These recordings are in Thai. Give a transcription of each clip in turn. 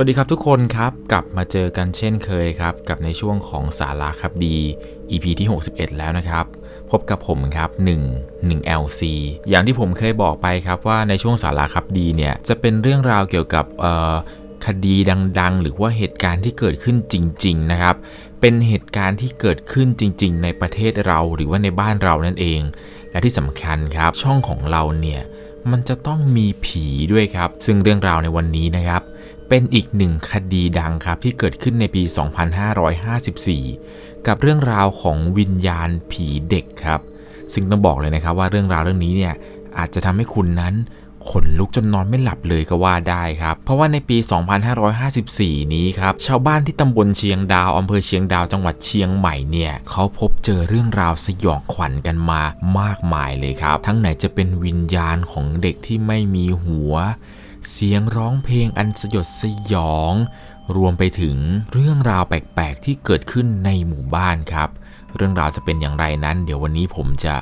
สวัสดีครับทุกคนครับ กลับมาเจอกันเช่นเคยครับ กับในช่วงของสาราครับดี EP ที่ 61 แล้วนะครับ พบกับผมครับ 1 1 LC อย่างที่ผมเคยบอกไปครับว่าในช่วงสาราครับดีเนี่ย จะเป็นเรื่องราวเกี่ยวกับคดีดังๆ หรือว่าเหตุการณ์ที่เกิดขึ้นจริง ๆ นะครับ เป็นเหตุการณ์ที่เกิดขึ้นจริง ๆ ในประเทศเราหรือว่าในบ้านเรานั่นเอง และที่สำคัญครับช่องของเราเนี่ยมันจะต้องมีผีด้วยครับ ซึ่งเรื่องราวในวันนี้นะครับ เป็นอีกหนึ่งคดีดังครับที่เกิดขึ้นในปี 2554 กับเรื่องราวของวิญญาณผีเด็กครับ ซึ่งต้องบอกเลยนะครับว่าเรื่องราวเรื่องนี้เนี่ยอาจจะทำให้คุณนั้นขนลุกจนนอนไม่หลับเลยก็ว่าได้ครับ เพราะว่าในปี 2554 นี้ครับ ชาวบ้านที่ตำบลเชียงดาวอำเภอเชียงดาวจังหวัดเชียงใหม่เนี่ยเขาพบเจอเรื่องราวสยองขวัญกันมามากมายเลยครับ ทั้งไหนจะเป็นวิญญาณของเด็กที่ไม่มีหัว เสียงร้องเพลงอันสยดสยอง รวมไปถึงเรื่องราวแปลกๆที่เกิดขึ้นในหมู่บ้านครับ เรื่องราวจะเป็นอย่างไรนั้น เดี๋ยววันนี้ผมจะ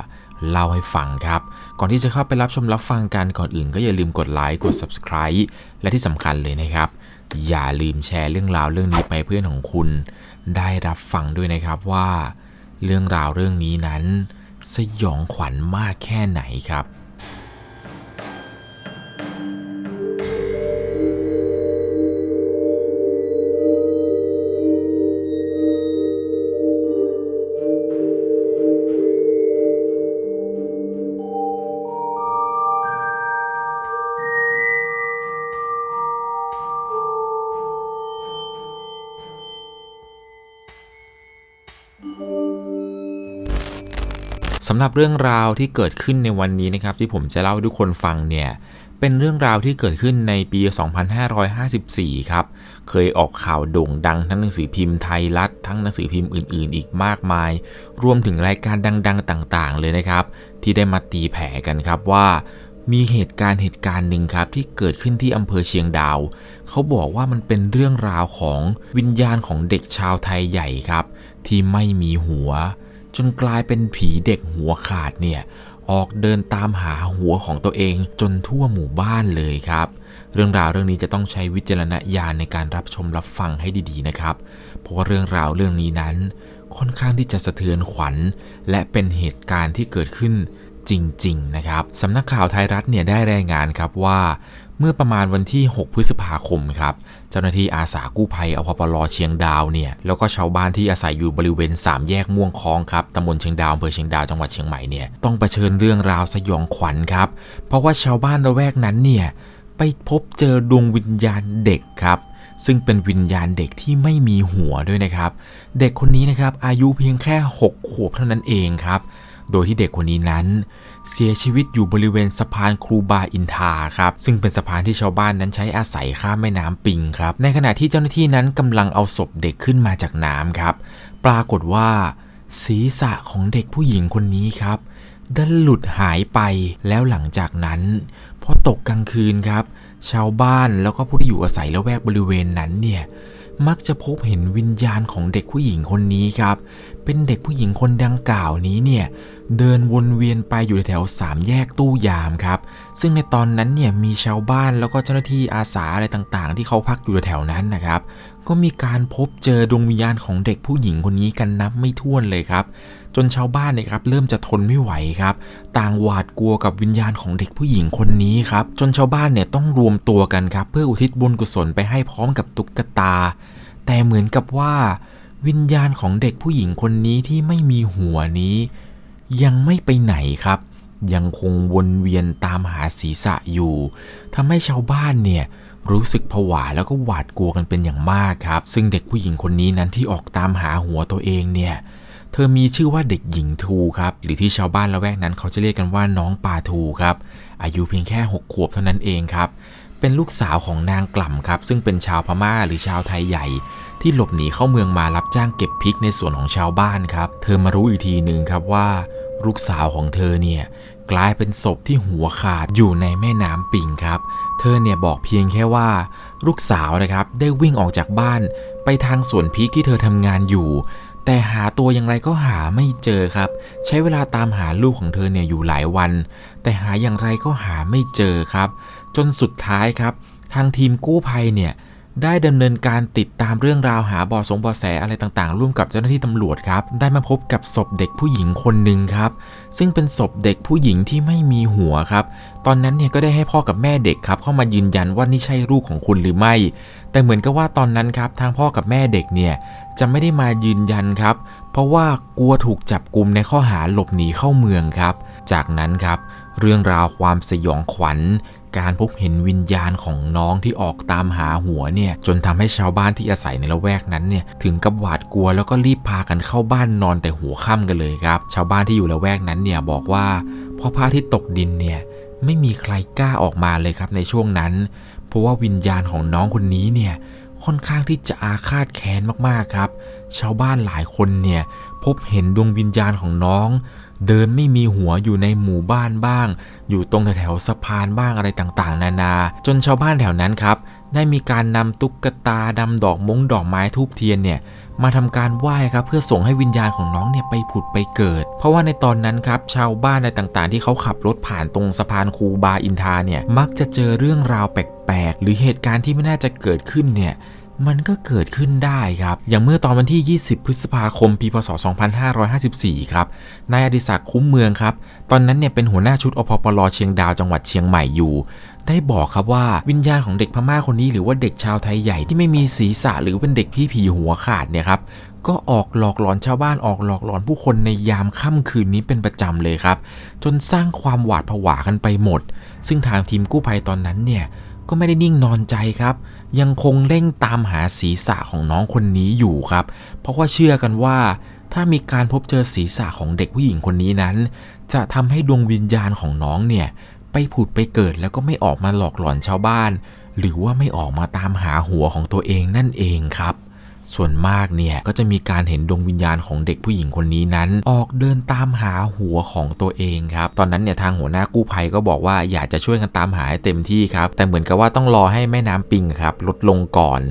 เล่าให้ฟังครับ ก่อนที่จะเข้าไปรับชมรับฟังกันก่อนอื่นก็อย่าลืมกดไลค์กด subscribe และที่สำคัญเลยนะครับ อย่าลืมแชร์เรื่องราวเรื่องนี้ไปเพื่อนของคุณ ได้รับฟังด้วยนะครับว่า เรื่องราวเรื่องนี้นั้น สยองขวัญมากแค่ไหนครับ สำหรับเรื่องราวที่เกิดขึ้นในวันนี้นะครับที่ผมจะเล่าให้ทุกคนฟังเนี่ยเป็นเรื่องราวที่เกิดขึ้นในปี 2554 ครับ เคยออกข่าวโด่งดังทั้งหนังสือพิมพ์ไทยรัฐ ทั้งหนังสือพิมพ์อื่นๆ อีกมากมาย รวมถึงรายการดัง ๆ ต่าง ๆ เลยนะครับ ที่ได้มาตีแผ่กันครับว่า มีเหตุการณ์เหตุการณ์หนึ่งครับที่เกิดขึ้นที่อำเภอเชียงดาว เขาบอกว่ามันเป็นเรื่องราวของวิญญาณของเด็กชาวไทยใหญ่ครับ ที่ไม่มีหัว จนกลายเป็นผีเด็กหัวขาดเนี่ยออกเดินตามหาหัวของตัวเองจนทั่วหมู่บ้านเลยครับ เรื่องราวเรื่องนี้จะต้องใช้วิจารณญาณในการรับชมรับฟังให้ดีๆนะครับ เพราะว่าเรื่องราวเรื่องนี้นั้น ค่อนข้างที่จะสะเทือนขวัญ และเป็นเหตุการณ์ที่เกิดขึ้นจริง ๆ นะครับสำนักข่าวไทยรัฐเนี่ยได้รายงานครับว่า เมื่อประมาณวันที่ 6 พฤษภาคมครับ เจ้าหน้าที่อาสากู้ภัยอพปลเชียงดาวเนี่ย แล้วก็ชาวบ้านที่อาศัยอยู่บริเวณ 3 แยกม่วงคองครับตำบลเชียงดาวอำเภอเชียงดาวจังหวัดเชียงใหม่เนี่ย ต้องเผชิญเรื่องราวสยองขวัญครับ เพราะว่าชาวบ้านละแวกนั้นเนี่ย ไปพบเจอดวงวิญญาณเด็กครับซึ่งเป็นวิญญาณเด็กที่ไม่มีหัวด้วยนะครับ เด็กคนนี้นะครับอายุเพียงแค่ 6 ขวบเท่านั้นเองครับ โดยที่เด็กคนนี้นั้น เสียชีวิตอยู่บริเวณสะพานครูบาอินทาครับ ซึ่งเป็นสะพานที่ชาวบ้านนั้นใช้อาศัยข้ามแม่น้ำปิงครับ ในขณะที่เจ้าหน้าที่นั้นกำลังเอาศพเด็กขึ้นมาจากน้ำครับ ปรากฏว่า ศีรษะของเด็กผู้หญิงคนนี้ครับดันหลุดหายไปแล้วหลังจากนั้นพอตกกลางคืนครับ ชาวบ้านแล้วก็ผู้ที่อยู่อาศัยละแวกบริเวณนั้นเนี่ย มักจะพบเห็นวิญญาณของเด็กผู้หญิงคนนี้ครับ เป็นเด็กผู้หญิงคนดังกล่าวนี้เนี่ยเดินวนเวียนไปอยู่แถวสามแยกตู้ยามครับ ซึ่งในตอนนั้นเนี่ยมีชาวบ้านแล้วก็เจ้าหน้าที่อาสาอะไรต่างๆ ที่เขาพักอยู่แถวนั้นนะครับ ก็มีการพบเจอดวงวิญญาณของเด็กผู้หญิงคนนี้กันนับไม่ถ้วนเลยครับ จนชาวบ้านเนี่ยครับเริ่มจะทนไม่ไหวครับ ต่างหวาดกลัวกับวิญญาณของเด็กผู้หญิงคนนี้ครับ จนชาวบ้านเนี่ยต้องรวมตัวกันครับ เพื่ออุทิศบุญกุศลไปให้พร้อมกับตุ๊กตา แต่เหมือนกับว่า วิญญาณของเด็กผู้หญิงคนนี้ที่ไม่มีหัวนี้ ยังไม่ไปไหนครับ ยังคงวนเวียนตามหาศีรษะอยู่ทำให้ชาวบ้านเนี่ยรู้สึกผวาแล้วก็หวาดกลัวกันเป็นอย่างมากครับ ซึ่งเด็กผู้หญิงคนนี้นั้นที่ออกตามหาหัวตัวเองเนี่ย ธอมีชื่อว่าเด็กหญิงทูครับ หรือที่ชาวบ้านละแวกนั้นเขาจะเรียกกันว่าน้องปาทูครับ อายุเพียงแค่ 6 ขวบเท่านั้นเองครับ เป็นลูกสาวของนางกล่ำครับ ซึ่งเป็นชาวพม่าหรือชาวไทยใหญ่ ที่หลบหนีเข้าเมืองมารับจ้างเก็บพริกในสวนของชาวบ้านครับ เธอมารู้อีกทีหนึ่งครับว่า ลูกสาวของเธอเนี่ยกลายเป็นศพที่หัวขาดอยู่ในแม่น้ำปิงครับ เธอเนี่ยบอกเพียงแค่ว่า ลูกสาวนะครับได้วิ่งออกจากบ้านไปทางสวนพริกที่เธอทำงานอยู่ แต่หาตัวอย่างไรก็หาไม่เจอครับ ใช้เวลาตามหาลูกของเธอเนี่ยอยู่หลายวัน แต่หาอย่างไรก็หาไม่เจอครับ จนสุดท้ายครับ ทางทีมกู้ภัยเนี่ย ได้ดำเนินการติดตามเรื่องราวหาบอสงบอแสอะไรต่างๆ ร่วมกับเจ้าหน้าที่ตำรวจครับ ได้มาพบกับศพเด็กผู้หญิงคนหนึ่งครับ ซึ่งเป็นศพเด็กผู้หญิงที่ไม่มีหัวครับ ตอนนั้นเนี่ยก็ได้ให้พ่อกับแม่เด็กครับเข้ามายืนยันว่านี่ใช่ลูกของคุณหรือไม่ แต่เหมือนกับว่าตอนนั้นครับทางพ่อกับแม่เด็กเนี่ยจะไม่ได้มายืนยันครับ เพราะว่ากลัวถูกจับกลุมในข้อหาหลบหนีเข้าเมืองครับ จากนั้นครับ เรื่องราวความสยองขวัญ การพบเห็นวิญญาณของน้องที่ออกตามหาหัวเนี่ย จนทำให้ชาวบ้านที่อาศัยในละแวกนั้นเนี่ย ถึงกับหวาดกลัวแล้วก็รีบพากันเข้าบ้านนอนแต่หัวค่ำกันเลยครับ ชาวบ้านที่อยู่ละแวกนั้นเนี่ยบอกว่าพอพระอาทิตย์ตกดินเนี่ยไม่มีใครกล้าออกมาเลยครับในช่วงนั้น เพราะว่าวิญญาณของน้องคนนี้เนี่ยค่อนข้างที่จะอาฆาตแค้นมากๆครับ ชาวบ้านหลายคนเนี่ยพบเห็นดวงวิญญาณของน้อง เดินไม่มีหัวอยู่ในหมู่บ้านบ้าง อยู่ตรงแถวสะพานบ้างอะไรต่างๆ นานา จนชาวบ้านแถวนั้นครับ ได้มีการนำตุ๊กตาดำดอกมงดอกไม้ทูบเทียนเนี่ยมาทำการไหว้ครับเพื่อส่งให้วิญญาณของน้องเนี่ยไปผุดไปเกิด เพราะว่าในตอนนั้นครับชาวบ้านในต่างๆ ที่เขาขับรถผ่านตรงสะพานคูบาอินทาเนี่ยมักจะเจอเรื่องราวแปลกๆหรือเหตุการณ์ที่ไม่น่าจะเกิดขึ้นเนี่ย มันก็เกิดขึ้นได้ครับ อย่างเมื่อตอนวันที่ 20 พฤษภาคม ปี พศ 2554 ครับ นายอดิศักดิ์คุ้มเมืองครับ ตอนนั้นเนี่ยเป็นหัวหน้าชุดอพปลเชียงดาวจังหวัดเชียงใหม่อยู่ ได้บอกครับว่าวิญญาณของเด็กพม่าคนนี้ หรือว่าเด็กชาวไทยใหญ่ที่ไม่มีศีรษะหรือเป็นเด็กพี่ผีหัวขาดเนี่ยครับก็ออกหลอกหลอนชาวบ้านออกหลอกหลอนผู้คนในยามค่ำคืนนี้เป็นประจำเลยครับ จนสร้างความหวาดผวากันไปหมด ซึ่งทางทีมกู้ภัยตอนนั้นเนี่ย ก็ไม่ได้นิ่งนอนใจครับ ยังคงเร่งตามหาศีรษะของน้องคนนี้อยู่ครับ เพราะว่าเชื่อกันว่า ถ้ามีการพบเจอศีรษะของเด็กผู้หญิงคนนี้นั้น จะทำให้ดวงวิญญาณของน้องเนี่ยไปผุดไปเกิดแล้วก็ไม่ออกมาหลอกหลอนชาวบ้าน หรือว่าไม่ออกมาตามหาหัวของตัวเองนั่นเองครับ ส่วนมากเนี่ยก็จะมีการเห็นดวงวิญญาณของเด็กผู้หญิงคนนี้นั้น ออกเดินตามหาหัวของตัวเองครับ ตอนนั้นเนี่ยทางหัวหน้ากู้ภัยก็บอกว่าอยากจะช่วยกันตามหาให้เต็มที่ครับ แต่เหมือนกับว่าต้องรอให้แม่น้ำปิงครับลดลงก่อน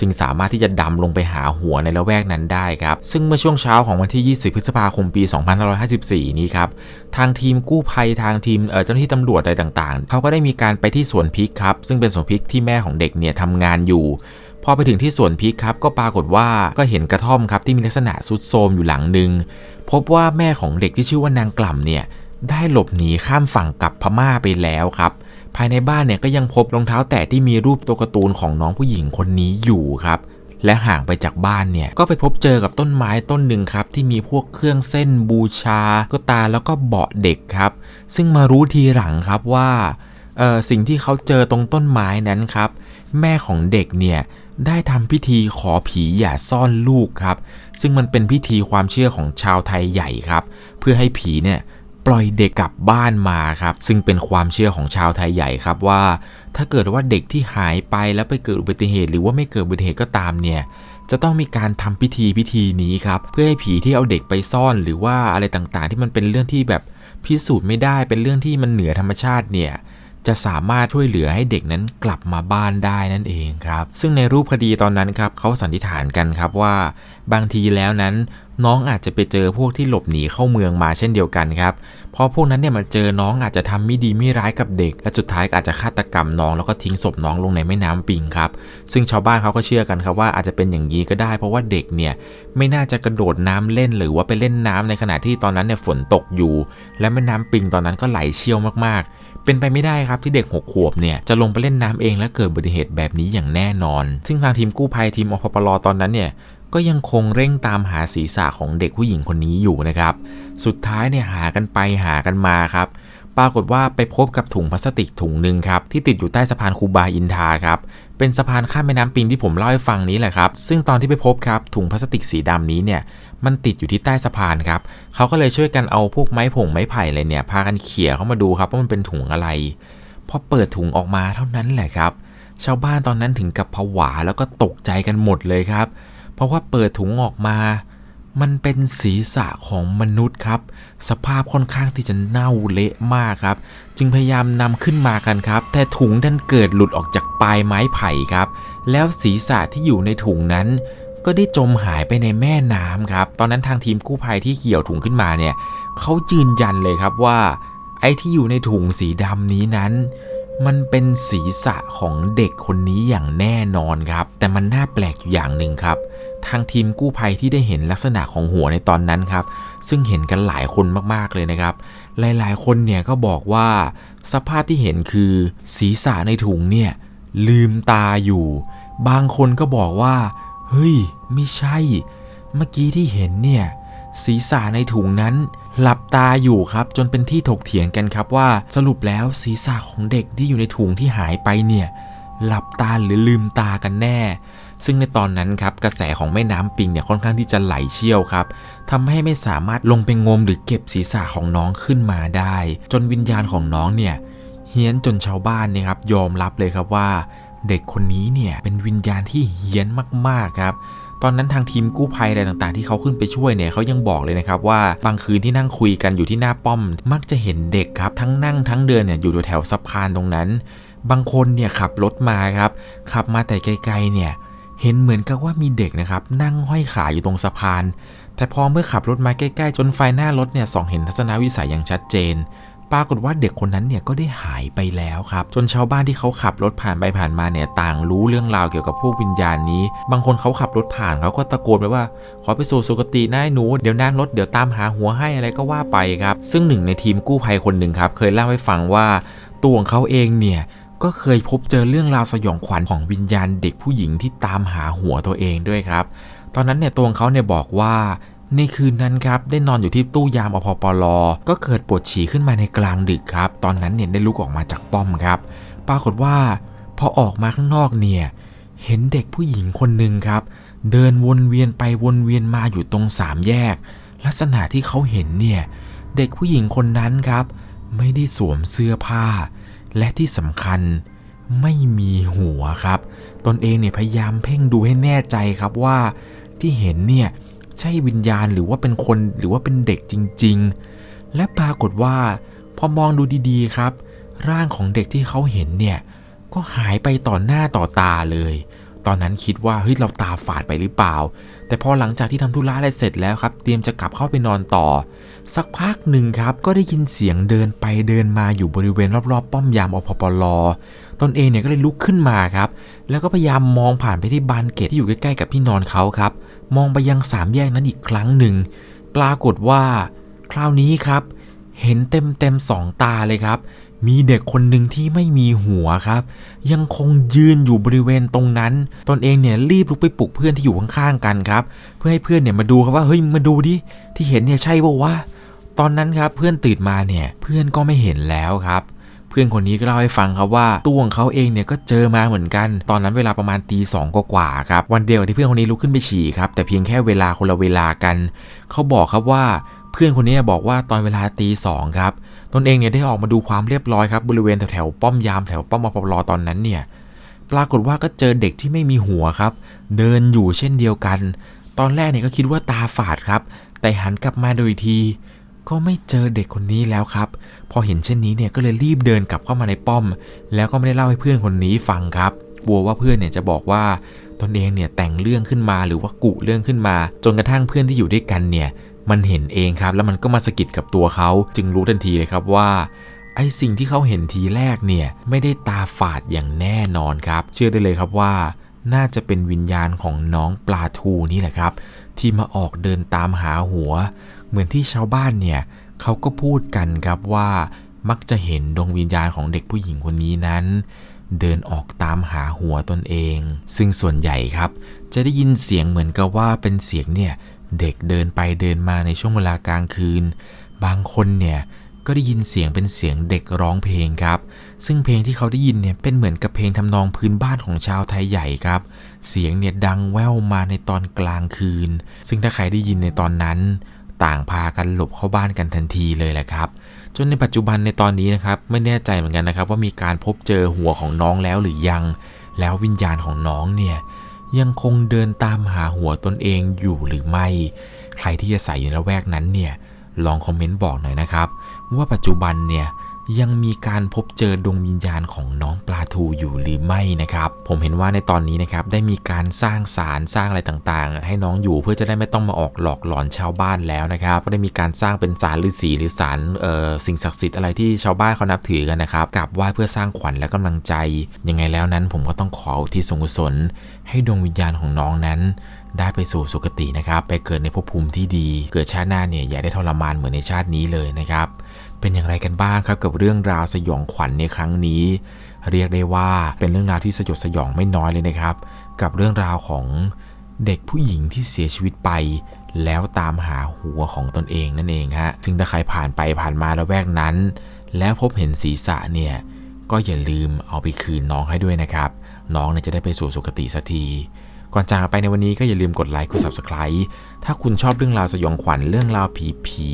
จึงสามารถที่จะดำลงไปหาหัวในละแวกนั้นได้ครับ ซึ่งเมื่อช่วงเช้าของวันที่ 20 พฤษภาคมปี 2554 นี้ครับ ทางทีมกู้ภัยทางทีมเอ่อเจ้าหน้าที่ตำรวจอะไรต่างๆ เขาก็ได้มีการไปที่สวนพริกครับ ซึ่งเป็นสวนพริกที่แม่ของเด็กเนี่ยทำงานอยู่ พอไปถึงที่สวนพริกครับก็ปรากฏว่าก็เห็นกระท่อมครับที่มีลักษณะสุดโทมอยู่หลังหนึ่งพบว่าแม่ของเด็กที่ชื่อว่านางกล่ำเนี่ยได้หลบหนีข้ามฝั่งกลับพม่าไปแล้วครับ ภายในบ้านเนี่ยก็ยังพบรองเท้าแตะที่มีรูปตัวการ์ตูนของน้องผู้หญิงคนนี้อยู่ครับและห่างไปจากบ้านเนี่ย ก็ไปพบเจอกับต้นไม้ต้นหนึ่งครับ ที่มีพวกเครื่องเส้นบูชา ก็ตาแล้วก็เบาะเด็กครับ ซึ่งมารู้ทีหลังครับว่าสิ่งที่เขาเจอตรงต้นไม้นั้นครับ แม่ของเด็กเนี่ย ได้ทำพิธีขอผีอย่าซ่อนลูกครับ ซึ่งมันเป็นพิธีความเชื่อของชาวไทยใหญ่ครับ เพื่อให้ผีเนี่ยปล่อยเด็กกลับบ้านมาครับ ซึ่งเป็นความเชื่อของชาวไทยใหญ่ครับว่า ถ้าเกิดว่าเด็กที่หายไปแล้วไปเกิดอุบัติเหตุ หรือว่าไม่เกิดอุบัติเหตุก็ตามเนี่ยจะต้องมีการทำพิธีพิธีนี้ครับ เพื่อให้ผีที่เอาเด็กไปซ่อนหรือว่าอะไรต่างๆ ที่มันเป็นเรื่องที่แบบพิสูจน์ไม่ได้เป็นเรื่องที่มันเหนือธรรมชาติเนี่ย จะสามารถช่วยเหลือให้เด็กนั้นกลับมาบ้านได้นั่นเองครับ ซึ่งในรูปคดีตอนนั้นครับเขาสันนิษฐานกันครับว่า บางทีแล้วนั้นน้องอาจจะไปเจอพวกที่หลบหนีเข้าเมืองมาเช่นเดียวกันครับเพราะพวกนั้นเนี่ยมาเจอน้องอาจจะทำไม่ดีไม่ร้ายกับเด็ก และสุดท้ายก็อาจจะฆาตกรรมน้องแล้วก็ทิ้งศพน้องลงในแม่น้ำปิงครับ ซึ่งชาวบ้านเขาก็เชื่อกันครับว่าอาจจะเป็นอย่างนี้ก็ได้ เพราะว่าเด็กเนี่ยไม่น่าจะกระโดดน้ำเล่นหรือว่าไปเล่นน้ำในขณะที่ตอนนั้นเนี่ยฝนตกอยู่ และแม่น้ำปิงตอนนั้นก็ไหลเชี่ยวมากๆ เป็นไปไม่ได้ครับที่เด็กหกขวบเนี่ยจะลงไปเล่นน้ำเองและเกิดอุบัติเหตุแบบนี้อย่างแน่นอน ซึ่งทางทีมกู้ภัยทีมอพปลตอนนั้นเนี่ย ก็ยังคงเร่งตามหาศีรษะของเด็กผู้หญิงคนนี้อยู่นะครับ สุดท้ายเนี่ยหากันไปหากันมาครับ ปรากฏว่าไปพบกับถุงพลาสติกถุงหนึ่งครับที่ติดอยู่ใต้สะพานคูบาอินทาครับ เป็นสะพานข้ามแม่น้ำปิงที่ผมเล่าให้ฟังนี้แหละครับ ซึ่งตอนที่ไปพบครับถุงพลาสติกสีดำนี้เนี่ยมันติดอยู่ที่ใต้สะพานครับ เขาก็เลยช่วยกันเอาพวกไม้ผงไม้ไผ่อะไรเนี่ยพากันเขี่ยเข้ามาดูครับว่ามันเป็นถุงอะไร พอเปิดถุงออกมาเท่านั้นแหละครับ ชาวบ้านตอนนั้นถึงกับผวาแล้วก็ตกใจกันหมดเลยครับ เพราะว่าเปิดถุงออกมา มันเป็นศีรษะของมนุษย์ครับ สภาพค่อนข้างที่จะเน่าเละมากครับ จึงพยายามนำขึ้นมากันครับ แต่ถุงดันเกิดหลุดออกจากปลายไม้ไผ่ครับ แล้วศีรษะที่อยู่ในถุงนั้นก็ได้จมหายไปในแม่น้ำครับ ตอนนั้นทางทีมกู้ภัยที่เกี่ยวถุงขึ้นมาเนี่ยเขายืนยันเลยครับว่า ไอ้ที่อยู่ในถุงสีดำนี้นั้น มันเป็นศีรษะของเด็กคนนี้อย่างแน่นอนครับ แต่มันน่าแปลกอยู่อย่างหนึ่งครับ ทางทีมกู้ภัยที่ได้เห็นลักษณะของหัวในตอนนั้นครับ ซึ่งเห็นกันหลายคนมากๆเลยนะครับ หลายๆ คนเนี่ยก็บอกว่า สภาพที่เห็นคือศีรษะในถุงเนี่ยลืมตาอยู่ บางคนก็บอกว่า เฮ้ย ไม่ใช่ เมื่อกี้ที่เห็นเนี่ย ศีรษะในถุงนั้น หลับตาอยู่ครับจนเป็นที่ถกเถียงกันครับว่า สรุปแล้วศีรษะของเด็กที่อยู่ในถุงที่หายไปเนี่ยหลับตาหรือลืมตากันแน่ ซึ่งในตอนนั้นครับกระแสของแม่น้ำปิงเนี่ยค่อนข้างที่จะไหลเชี่ยวครับทำให้ไม่สามารถลงไปงมหรือเก็บศีรษะของน้องขึ้นมาได้ จนวิญญาณของน้องเนี่ยเฮี้ยนจนชาวบ้านเนี่ยครับยอมรับเลยครับว่า เด็กคนนี้เนี่ยเป็นวิญญาณที่เฮี้ยนมากๆครับ ตอนนั้นทางทีมกู้ภัยอะไรต่างๆ ที่เขาขึ้นไปช่วยเนี่ยเขายังบอกเลยนะครับว่าบางคืนที่นั่งคุยกันอยู่ที่หน้าป้อม มักจะเห็นเด็กครับ ทั้งนั่งทั้งเดินเนี่ยอยู่แถวสะพานตรงนั้น บางคนเนี่ยขับรถมาครับขับมาแต่ไกลๆเนี่ยเห็นเหมือนกับว่ามีเด็กนะครับนั่งห้อยขาอยู่ตรงสะพาน แต่พอเมื่อขับรถมาใกล้ๆ จนไฟหน้ารถเนี่ยส่องเห็นทัศนวิสัยอย่างชัดเจน ปรากฏว่าเด็กคนนั้นเนี่ยก็ได้หายไปแล้วครับ จนชาวบ้านที่เขาขับรถผ่านไปผ่านมาเนี่ยต่างรู้เรื่องราวเกี่ยวกับพวกวิญญาณนี้ บางคนเขาขับรถผ่านเขาก็ตะโกนไปว่า ขอไปสู่สุคตินายหนู เดี๋ยวนั่งรถเดี๋ยวตามหาหัวให้อะไรก็ว่าไปครับ ซึ่งหนึ่งในทีมกู้ภัยคนหนึ่งครับ เคยเล่าให้ฟังว่าตัวของเขาเองเนี่ยก็เคยพบเจอเรื่องราวสยองขวัญของวิญญาณเด็กผู้หญิงที่ตามหาหัวตัวเองด้วยครับ ตอนนั้นเนี่ยตัวงเขาเนี่ยบอกว่า ในคืนนั้นครับได้นอนอยู่ที่ตู้ยามอพปลก็เกิดปวดฉี่ขึ้นมาในกลางดึกครับ ตอนนั้นเนี่ยได้ลุกออกมาจากป้อมครับ ปรากฏว่าพอออกมาข้างนอกเนี่ยเห็นเด็กผู้หญิงคนหนึ่งครับ เดินวนเวียนไปวนเวียนมาอยู่ตรงสามแยก ลักษณะที่เขาเห็นเนี่ยเด็กผู้หญิงคนนั้นครับ ไม่ได้สวมเสื้อผ้า และที่สำคัญไม่มีหัวครับ ตนเองเนี่ยพยายามเพ่งดูให้แน่ใจครับว่าที่เห็นเนี่ย ใช่วิญญาณหรือว่าเป็นคนหรือว่าเป็นเด็กจริง ๆ และปรากฏว่า พอมองดูดีๆครับ ร่างของเด็กที่เขาเห็นเนี่ยก็หายไปต่อหน้าต่อตาเลย ตอนนั้นคิดว่าเฮ้ยเราตาฝาดไปหรือเปล่า แต่พอหลังจากที่ทำธุระอะไรเสร็จแล้วครับ เตรียมจะกลับเข้าไปนอนต่อ สักพักหนึ่งครับ ก็ได้ยินเสียงเดินไปเดินมาอยู่บริเวณรอบๆ ป้อมยามอพปลตนเองเนี่ยก็เลยลุกขึ้นมาครับ แล้วก็พยายามมองผ่านไปที่บานเกตที่อยู่ใกล้ๆกับที่นอนเขาครับ มองไปยังสามแยกนั้นอีกครั้งหนึ่ง ปรากฏว่า คราวนี้ครับ เห็นเต็มเต็มสองตาเลยครับ มีเด็กคนหนึ่งที่ไม่มีหัวครับ ยังคงยืนอยู่บริเวณตรงนั้น ตนเองเนี่ยรีบลุกไปปลุกเพื่อนที่อยู่ข้างๆกันครับ เพื่อให้เพื่อนเนี่ยมาดูครับว่าเฮ้ยมาดูดิที่เห็นเนี่ยใช่ป่าวะตอนนั้นครับเพื่อนตื่นมาเนี่ยเพื่อนก็ไม่เห็นแล้วครับ พื่อนคนนี้ก็เล่าให้ฟังครับว่าตัวของเขาเองเนี่ยก็เจอมาเหมือนกัน ตอนนั้นเวลาประมาณตีสองกว่าครับวันเดียวกับที่เพื่อนคนนี้ลุกขึ้นไปฉี่ครับแต่เพียงแค่เวลาคนละเวลากัน เขาบอกครับว่าเพื่อนคนนี้บอกว่าตอนเวลาตีสองครับตนเองเนี่ยได้ออกมาดูความเรียบร้อยครับบริเวณแถวๆป้อมยามแถวป้อมอปลตอนนั้นเนี่ยปรากฏว่าก็เจอเด็กที่ไม่มีหัวครับ เดินอยู่เช่นเดียวกัน ตอนแรกเนี่ยก็คิดว่าตาฝาดครับ แต่หันกลับมาโดยที ก็ไม่เจอเด็กคนนี้แล้วครับ พอเห็นเช่นนี้เนี่ยก็เลยรีบเดินกลับเข้ามาในป้อม แล้วก็ไม่ได้เล่าให้เพื่อนคนนี้ฟังครับกลัวว่าเพื่อนเนี่ยจะบอกว่าตนเองเนี่ยแต่งเรื่องขึ้นมาหรือว่ากุเรื่องขึ้นมา จนกระทั่งเพื่อนที่อยู่ด้วยกันเนี่ยมันเห็นเองครับ แล้วมันก็มาสะกิดกับตัวเขาจึงรู้ทันทีเลยครับว่าไอ้สิ่งที่เขาเห็นทีแรกเนี่ยไม่ได้ตาฝาดอย่างแน่นอนครับ เชื่อได้เลยครับว่า น่าจะเป็นวิญญาณของน้องปลาทูนี่แหละครับ ที่มาออกเดินตามหาหัว เหมือนที่ชาวบ้านเนี่ยเขาก็พูดกันครับว่ามักจะเห็นดวงวิญญาณของเด็กผู้หญิงคนนี้นั้น เดินออกตามหาหัวตนเอง ซึ่งส่วนใหญ่ครับ จะได้ยินเสียงเหมือนกับว่าเป็นเสียงเนี่ยเด็กเดินไปเดินมาในช่วงเวลากลางคืน บางคนเนี่ยก็ได้ยินเสียงเป็นเสียงเด็กร้องเพลงครับ ซึ่งเพลงที่เขาได้ยินเนี่ยเป็นเหมือนกับเพลงทำนองพื้นบ้านของชาวไทยใหญ่ครับ เสียงเนี่ยดังแว่วมาในตอนกลางคืน ซึ่งถ้าใครได้ยินในตอนนั้น ต่างพากันหลบเข้าบ้านกันทันทีเลยแหละครับ จนในปัจจุบันในตอนนี้นะครับไม่แน่ใจเหมือนกันนะครับ ว่ามีการพบเจอหัวของน้องแล้วหรือยัง แล้ววิญญาณของน้องเนี่ยยังคงเดินตามหาหัวตนเองอยู่หรือไม่ ใครที่จะใส่อยู่ในละแวกนั้นเนี่ยลองคอมเมนต์บอกหน่อยนะครับ ว่าปัจจุบันเนี่ย ยังมีการพบเจอดวงวิญญาณของน้องปลาทูอยู่หรือไม่นะครับ ผมเห็นว่าในตอนนี้นะครับได้มีการสร้างศาลสร้างอะไรต่างๆ ให้น้องอยู่เพื่อจะได้ไม่ต้องมาออกหลอกหลอนชาวบ้านแล้วนะครับก็ได้มีการสร้างเป็นศาลฤาษีหรือศาลสิ่งศักดิ์สิทธิ์อะไรที่ชาวบ้านเขานับถือกันนะครับกราบไหว้เพื่อสร้างขวัญและกำลังใจ ยังไงแล้วนั้นผมก็ต้องขอที่ส่วนกุศล ให้ดวงวิญญาณของน้องนั้นได้ไปสู่สุคตินะครับ ไปเกิดในภพภูมิที่ดี เกิดชาติหน้าเนี่ยอย่าได้ทรมานเหมือนในชาตินี้เลยนะครับ เป็นอย่างไรกันบ้างครับกับเรื่องราวสยองขวัญในครั้งนี้ เรียกได้ว่าเป็นเรื่องราวที่สยดสยองไม่น้อยเลยนะครับ กับเรื่องราวของเด็กผู้หญิงที่เสียชีวิตไป แล้วตามหาหัวของตนเองนั่นเองฮะซึ่งถ้าใครผ่านไปผ่านมาและแวกนั้น แล้วพบเห็นศีรษะเนี่ยก็อย่าลืมเอาไปคืนน้องให้ด้วยนะครับ น้องเนี่ยจะได้ไปสู่สุคติสักที ก่อนจากไปในวันนี้ก็อย่าลืมกดไลค์กด subscribe ถ้าคุณชอบเรื่องราวสยองขวัญเรื่องราวผีผี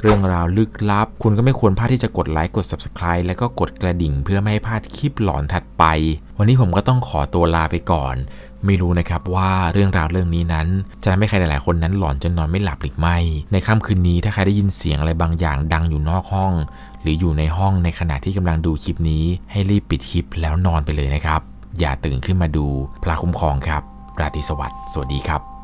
เรื่องราวลึกลับ คุณก็ไม่ควรพลาดที่จะกดไลค์กด subscribe แล้วก็กดกระดิ่งเพื่อไม่ให้พลาดคลิปหลอนถัดไป วันนี้ผมก็ต้องขอตัวลาไปก่อน ไม่รู้นะครับว่าเรื่องราวเรื่องนี้นั้น จะทำให้ใครหลายๆคนนั้นหลอนจนนอนไม่หลับหรือไม่ ในค่ำคืนนี้ถ้าใครได้ยินเสียงอะไรบางอย่างดังอยู่นอกห้อง หรืออยู่ในห้องในขณะที่กำลังดูคลิปนี้ ให้รีบปิดคลิปแล้วนอนไปเลยนะครับอย่าตื่นขึ้นมาดูพระคุ้มครองครับ ราตรีสวัสดิ์สวัสดีครับ